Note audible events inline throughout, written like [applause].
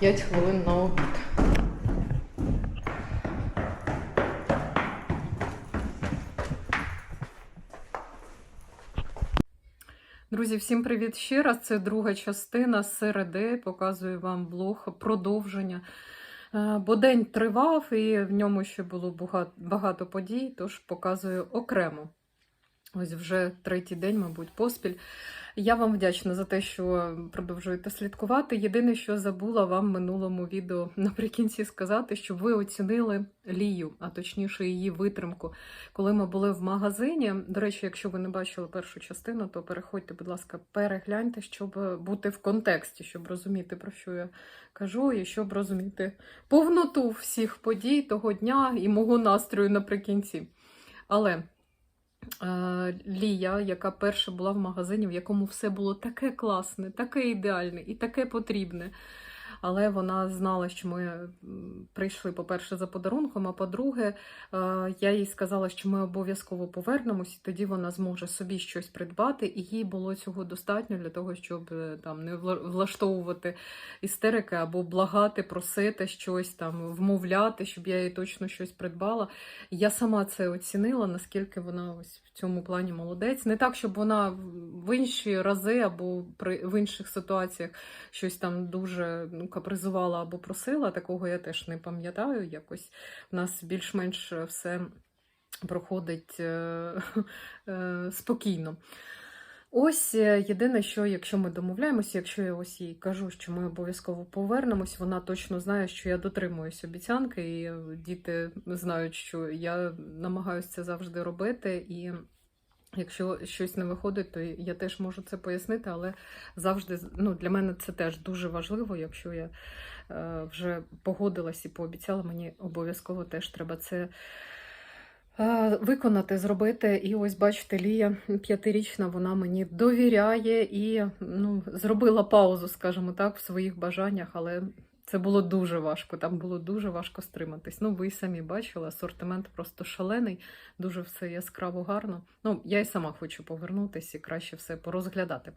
5 хвилин на обід. Друзі, всім привіт ще раз. Це друга частина середи. Показую вам влог продовження. Е, Бо день тривав і в ньому ще було багато подій, тож показую окремо. Ось вже третій день, мабуть, поспіль. Я вам вдячна за те, що продовжуєте слідкувати. Єдине, що забула вам в минулому відео [laughs] наприкінці сказати, щоб ви оцінили Лію, а точніше її витримку. Коли ми були в магазині. До речі, якщо ви не бачили першу частину, то переходьте, будь ласка, перегляньте, щоб бути в контексті, щоб розуміти, про що я кажу, і щоб розуміти повноту всіх подій того дня і мого настрою наприкінці. Але. Е, Лія, яка перша була в магазині, в якому все було таке класне, таке ідеальне і таке потрібне. Але вона знала, що ми прийшли, по-перше, за подарунком, а по-друге, е, я їй сказала, що ми обов'язково повернемось, і тоді вона зможе собі щось придбати, і їй було цього достатньо для того, щоб е, там не вла- влаштовувати істерики або благати, просити щось там, вмовляти, щоб я їй точно щось придбала. Я сама це оцінила, наскільки вона ось в цьому плані молодець. Не так, щоб вона в інші рази або при в інших ситуаціях щось там дуже ну, капризувала або просила. Такого я теж не пам'ятаю. Якось в нас більш-менш все проходить е, [laughs] е, спокійно. Ось е, єдине, що якщо ми домовляємося, якщо я ось їй кажу, що ми обов'язково повернемось, вона точно знає, що я дотримуюсь обіцянки, і діти знають, що я намагаюся це завжди робити. І якщо щось не виходить, то я теж можу це пояснити, але завжди ну, для мене це теж дуже важливо, якщо я е, вже погодилась і пообіцяла, мені обов'язково теж треба це. Е, Виконати, зробити, і ось бачите, Лія п'ятирічна, вона мені довіряє і ну, зробила паузу, скажімо так, в своїх бажаннях, але це було дуже важко. Там було дуже важко стриматись. Ну, ви й самі бачили, асортимент просто шалений, дуже все яскраво гарно. Ну, я й сама хочу повернутися і краще все порозглядати.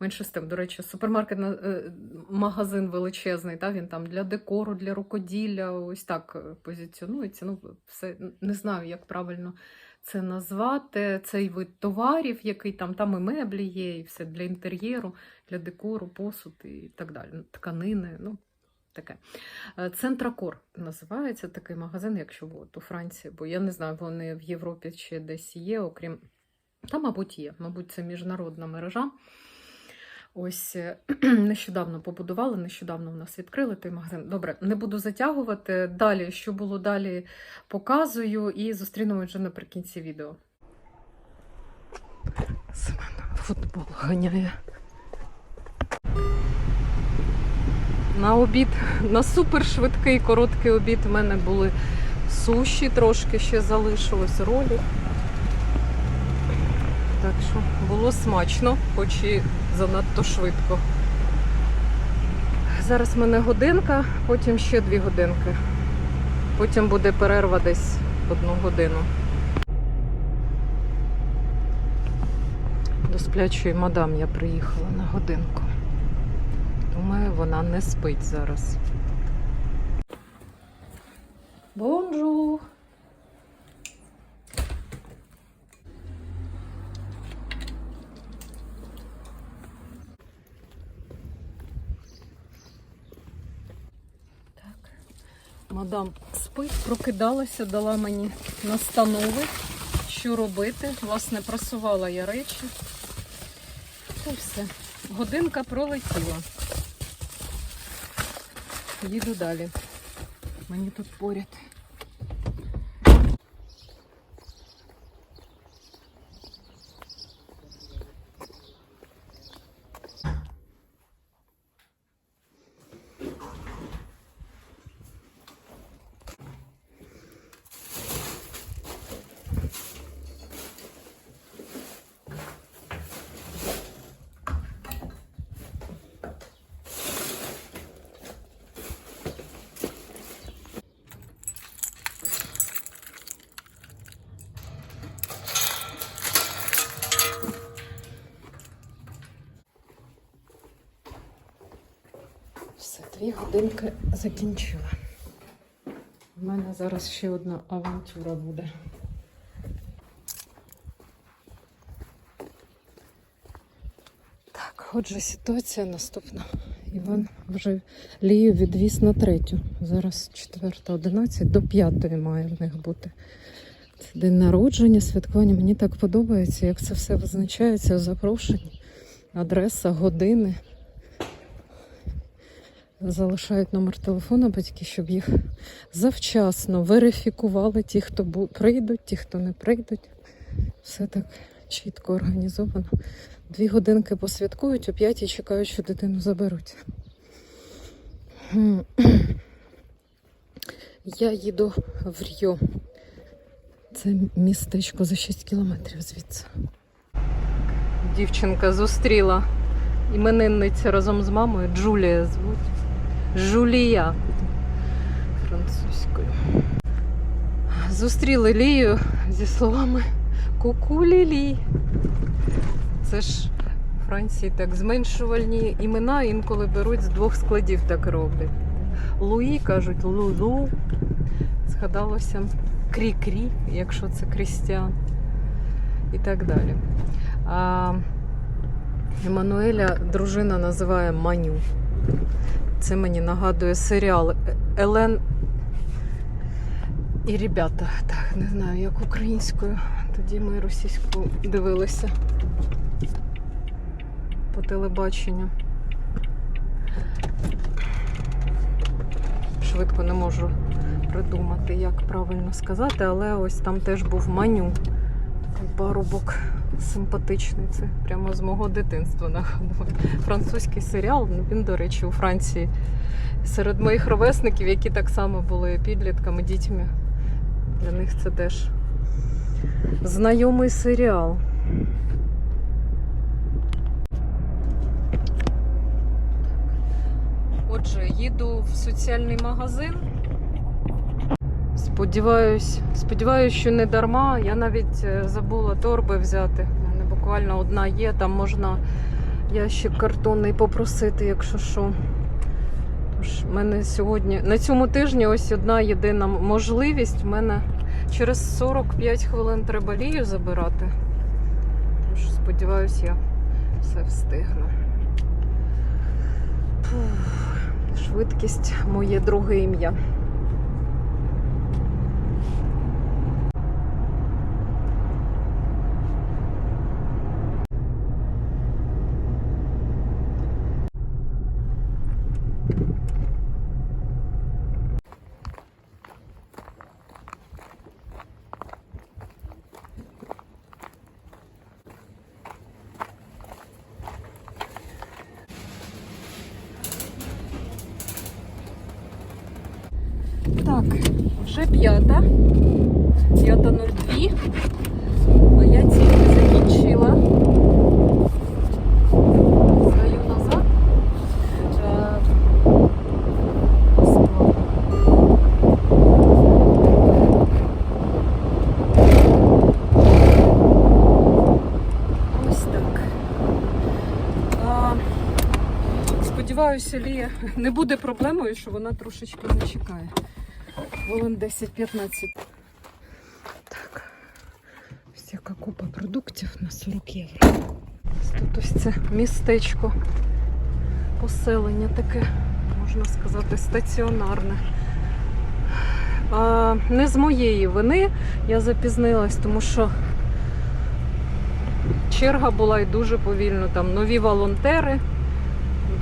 Менше з тим, до речі, супермаркет е, магазин величезний, та він там для декору, для рукоділля, ось так е, позиціонується. Ну, все не знаю, як правильно це назвати. Цей вид товарів, який там, там і меблі є, і все для інтер'єру, для декору, посуд і так далі. Тканини. ну, Таке. Е, Центракор називається такий магазин, якщо от, у Франції, бо я не знаю, вони в Європі чи десь є, окрім. Та, мабуть, є. Мабуть, це міжнародна мережа. Ось е, [clears throat] нещодавно побудували, нещодавно в нас відкрили той магазин. Добре, не буду затягувати. Далі, що було далі, показую і зустрінемо вже наприкінці відео. Семен футбол ганяє. На обід, на супершвидкий короткий обід в мене були суші, трошки ще залишилось ролі. Так що було смачно, хоч і занадто швидко. Зараз в мене годинка, потім ще дві годинки. Потім буде перерва десь одну годину. До сплячої мадам я приїхала на годинку. Думаю, вона не спить зараз. Бонжур! Так. Мадам спить, прокидалася, дала мені настанови, що робити. Власне, просувала я речі. Й все. Годинка пролетіла. Їду далі. Мені тут поряд. Дві годинки закінчила. У мене зараз ще одна авантюра буде. Так, отже, ситуація наступна. Іван вже лію відвіз на третю. Зараз 4.11 до 5 має в них бути. Це день народження, святкування. Мені так подобається, як це все визначається у запрошенні. Адреса, години. Залишають номер телефона батьки, щоб їх завчасно верифікували ті, хто прийдуть, ті, хто не прийдуть. Все так чітко організовано. Дві годинки посвяткують, о п'ятій чекають, що дитину заберуть. [clears throat] Я їду в Р'йо. Це містечко за 6 кілометрів звідси. Дівчинка зустріла іменинниця разом з мамою. Джулія звуть. Жулія французькою. Зустріли Лію зі словами Ку-ку Лілі. Це ж в Франції так зменшувальні імена інколи беруть з двох складів, так роблять. Луї кажуть Лулу. Згадалося Крі-крі, якщо це крістіан. І так далі. А Еммануеля дружина називає Маню. Це мені нагадує серіал Елен і ребята. Так, не знаю, як українською. Тоді ми російську дивилися по телебаченню. Швидко не можу придумати, як правильно сказати, але ось там теж був маню. Парубок симпатичний. Це прямо з мого дитинства нагадує. Французький серіал. Він, до речі, у Франції серед моїх ровесників, які так само були підлітками, дітьми. Для них це теж знайомий серіал. Отже, їду в соціальний магазин. Сподіваюсь, сподіваюсь, що не дарма. Я навіть е, забула торби взяти. У мене буквально одна є, там можна ящик картонний попросити, якщо що. Тож в мене сьогодні на цьому тижні ось одна єдина можливість. У мене через 45 хвилин треба лію забирати. Тож сподіваюсь, я все встигну. Швидкість моє друге ім'я. Так, вже п'ята. П'ята 02. А я тільки закінчила. Здаю назад. Ось так. Сподіваюся, Лія не буде проблемою, що вона трошечки зачекає. Хвилин 10-15. Так. Ось яка купа продуктів на 40 євро. Ось Тут ось це містечко. Поселення таке, можна сказати, стаціонарне. А, не з моєї вини я запізнилась, тому що черга була і дуже повільно. Там нові волонтери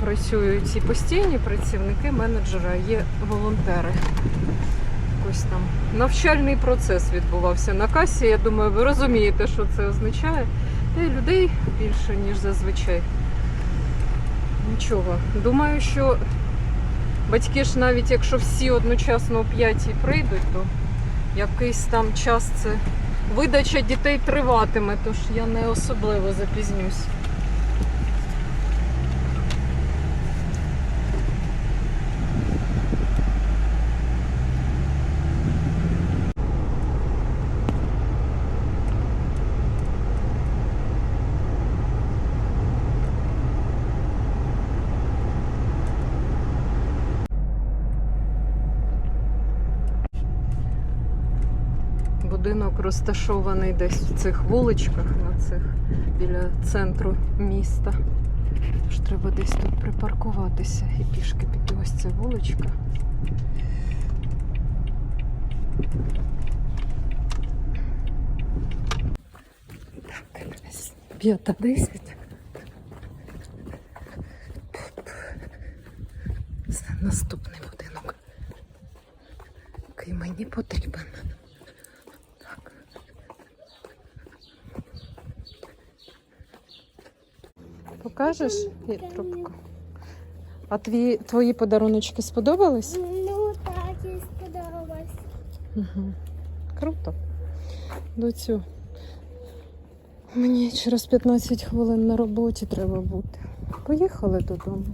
працюють і постійні працівники, менеджери, а є волонтери. Ось там навчальний процес відбувався на касі. Я думаю, ви розумієте, що це означає. Й людей більше, ніж зазвичай. Нічого. Думаю, що батьки ж навіть якщо всі одночасно о п'ятій прийдуть, то якийсь там час це видача дітей триватиме, тож я не особливо запізнюсь. Розташований десь в цих вуличках, на цих біля центру міста. Тож треба десь тут припаркуватися і пішки піти ось ця вуличка. Так, п'ята десять. Це наступний будинок, який мені потрібен. Так. Покажеш Є трубку? А твої, твої подаруночки сподобались? Ну так, їй сподобалось. Угу. Круто. Доцю. Мені через 15 хвилин на роботі треба бути. Поїхали додому.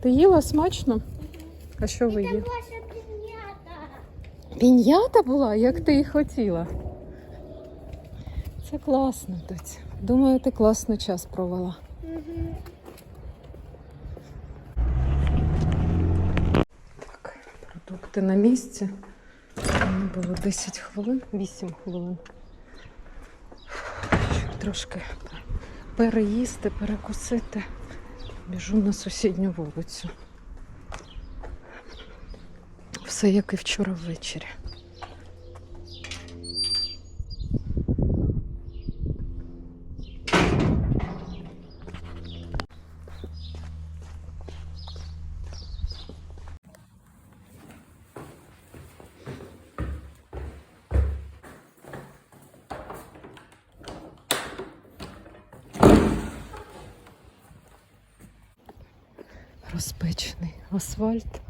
Ти їла смачно? А що ви їли? Пін'ята була, як ти і хотіла. Це класно, доця. Думаю, ти класно час провела. Так, продукти на місці. Мені було 10 хвилин, 8 хвилин. Щоб трошки переїсти, перекусити. Біжу на сусідню вулицю. Все як і вчора ввечері. Асфальт.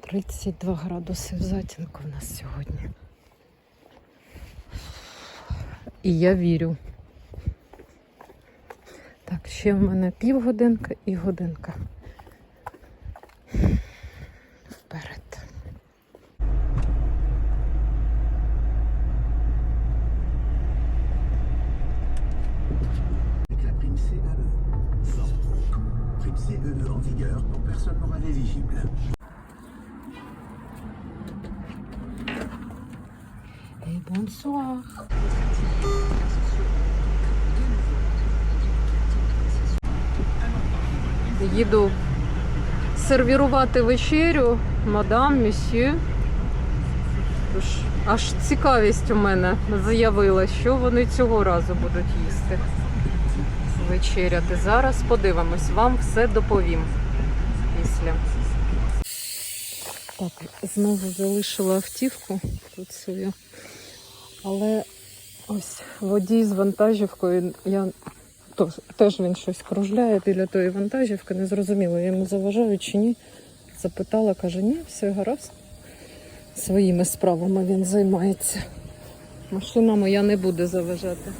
32 градуси в затінку в нас сьогодні. І я вірю. Так, ще в мене півгодинка і годинка. Вперед. avec la prime pour personne morale éligible. Et bonsoir. Їду сервірувати вечерю, мадам, месьє. Тож аж цікавість у мене заявила, що вони цього разу будуть їсти. Вечеряти. Зараз подивимось, вам все доповім після. Так, знову залишила автівку тут свою. Але ось водій з вантажівкою, я тож, теж він щось кружляє біля тої вантажівки, не зрозуміло, я йому заважаю чи ні. Запитала, каже, ні, все гаразд. Своїми справами він займається. Машина моя не буде заважати.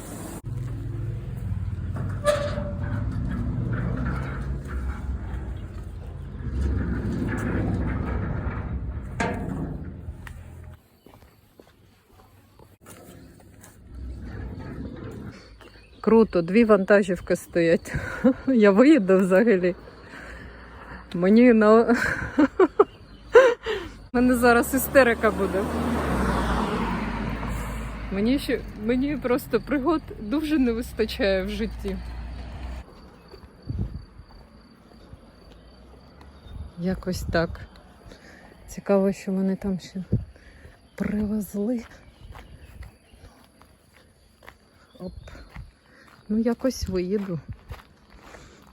Круто, дві вантажівки стоять. Я виїду взагалі. Мені на. У [laughs] мене зараз істерика буде. Мені ще мені просто пригод дуже не вистачає в житті. Якось так. Цікаво, що вони там ще привезли. Оп. Ну, якось виїду.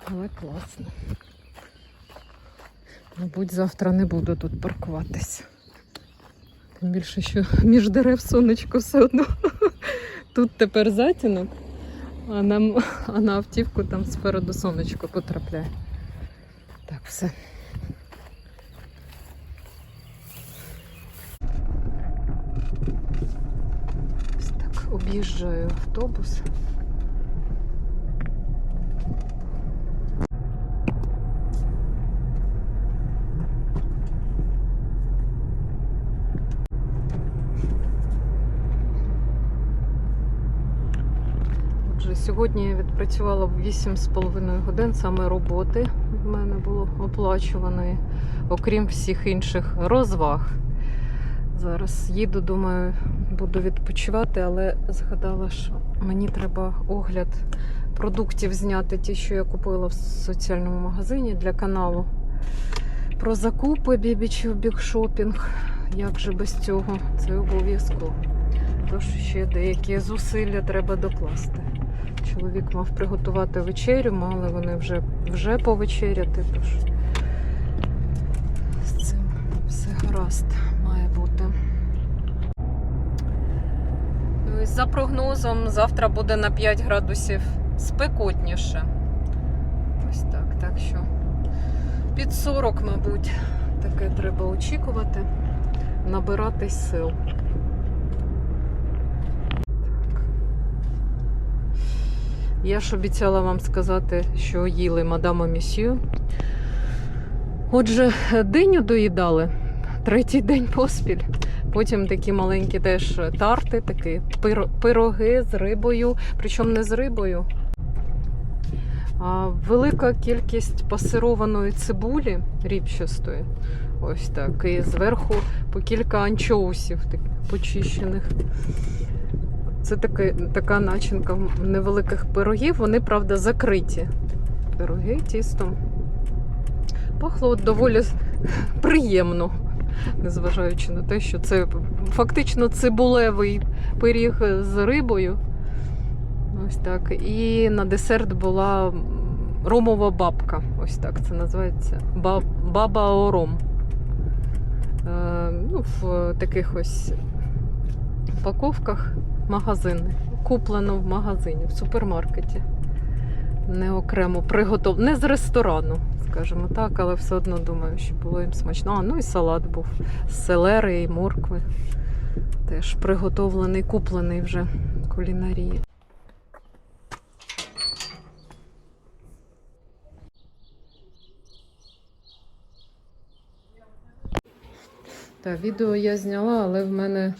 Але класно. Мабуть, завтра не буду тут паркуватися. Тим більше, що між дерев сонечко все одно. Тут тепер затінок, а, нам, а на автівку там спереду сонечко потрапляє. Так, все. Ось так об'їжджаю автобус. Сьогодні я відпрацювала 8,5 годин саме роботи. В мене було оплачуваної, окрім всіх інших розваг. Зараз їду, думаю, буду відпочивати, але згадала, що мені треба огляд продуктів зняти, ті, що я купила в соціальному магазині для каналу. Про закупи бібічів бікшопінг. Як же без цього? Це обов'язково. Тож ще деякі зусилля треба докласти. Чоловік мав приготувати вечерю, мали вони вже, вже повечеряти, тож з цим все гаразд має бути. Ну, За прогнозом, завтра буде на 5 градусів спекотніше. Ось так, так що під 40, мабуть, таке треба очікувати, набиратись сил. Я ж обіцяла вам сказати, що їли мадама Місью. Отже, диню доїдали третій день поспіль. Потім такі маленькі теж тарти, такі пироги з рибою, причому не з рибою. А велика кількість пасированої цибулі рібчастої. Ось так. І зверху по кілька анчоусів таких почищених. Таки, така начинка невеликих пирогів. Вони, правда, закриті. Пироги тістом. Пахло доволі [laughs] приємно, незважаючи на те, що це фактично цибулевий пиріг з рибою. Ось так. І на десерт була ромова бабка. Ось так це називається. Баба Ором. Е, ну, в таких ось упаковках магазини. Куплено в магазині, в супермаркеті. Не окремо приготовлено. Не з ресторану, скажімо так, але все одно думаю, що було їм смачно. А, ну і салат був з селери і моркви. Теж приготовлений, куплений вже кулінарії. Так, відео я зняла, але в мене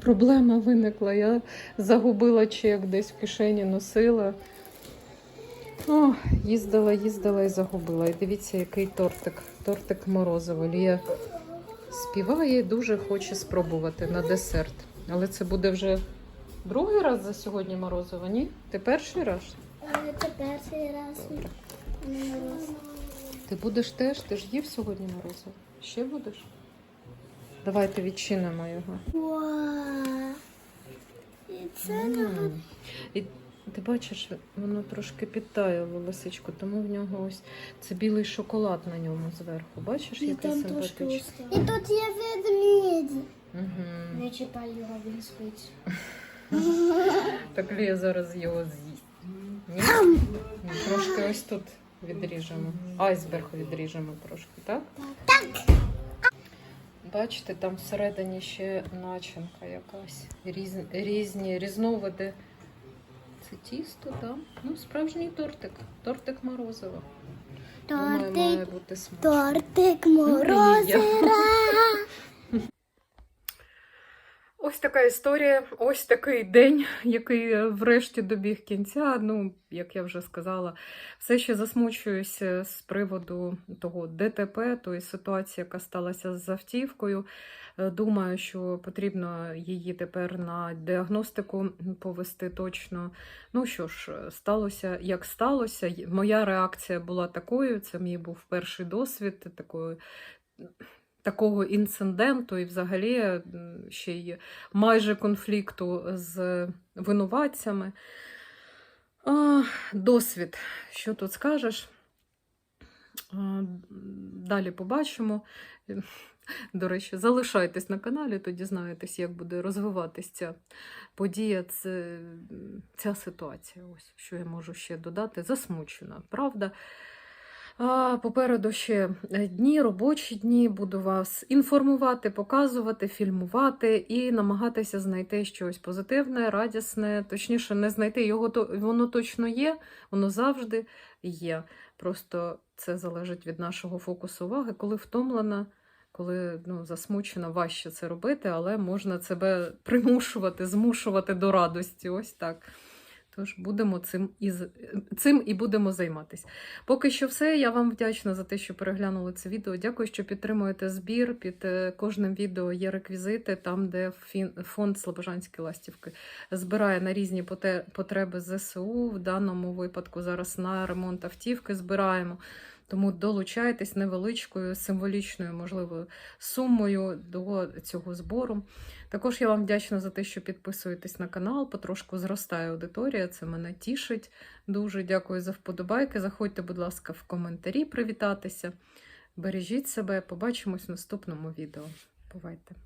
проблема виникла. Я загубила чек, десь в кишені носила. О, їздила, їздила і загубила. І дивіться, який тортик. Тортик морозиво. Лія співає і дуже хоче спробувати на десерт. Але це буде вже другий раз за сьогодні морозиво, ні? Ти перший раз? Це перший раз. не. Ти будеш теж? Ти ж їв сьогодні морозиво? Ще будеш? Давайте відчинимо його. Вау. І це не І ти бачиш, воно трошки підтає волосечко, тому в нього ось це білий шоколад на ньому зверху. Бачиш, І який там трошки симпатичний. устав. І тут є ведмідь. Угу. Не чіпай його, він спить. [laughs] Так Лія зараз його з'їсть. Ні? Ні, Трошки ось тут відріжемо. Айсберг відріжемо трошки, так? Так. Бачите, там всередині ще начинка якась. Різ, різні різновиди. Це тісто, так? Ну, справжній тортик. Тортик морозиво. Думаю, має Тортик, бути смачно. тортик морозива. [laughs] Ось така історія, ось такий день, який е, врешті добіг кінця. Ну, як я вже сказала, все ще засмучуюся з приводу того ДТП, тої ситуації, яка сталася з автівкою. Е, Думаю, що потрібно її тепер на діагностику повести точно. Ну що ж, е, сталося як сталося. Моя реакція була такою. Це мій був перший досвід такої. Такого інциденту і взагалі ще й майже конфлікту з винуватцями. А, досвід. Що тут скажеш? Далі побачимо. [laughs] До речі, залишайтесь на каналі, то дізнаєтесь, як буде розвиватися ця подія, це, ця ситуація. Ось що я можу ще додати. Засмучена, правда. Попереду ще дні, робочі дні. Буду вас інформувати, показувати, фільмувати і намагатися знайти щось позитивне, радісне. Точніше, не знайти його, то воно точно є, воно завжди є. Просто це залежить від нашого фокусу уваги, коли втомлена. Коли ну, засмучена, важче це робити, але можна себе примушувати, змушувати до радості. Ось так. Тож будемо цим і, цим і будемо займатися. Поки що все. Я вам вдячна за те, що переглянули це відео. Дякую, що підтримуєте збір. Під е, кожним відео є реквізити, там, де фонд Слобожанські ластівки збирає на різні потреби ЗСУ. В даному випадку зараз на ремонт автівки збираємо. Тому долучайтесь невеличкою, символічною, можливо, сумою до цього збору. Також я вам вдячна за те, що підписуєтесь на канал. Потрошку зростає аудиторія, це мене тішить. Дуже дякую за вподобайки. Заходьте, будь ласка, в коментарі привітатися. Бережіть себе, побачимось в наступному відео. Бувайте!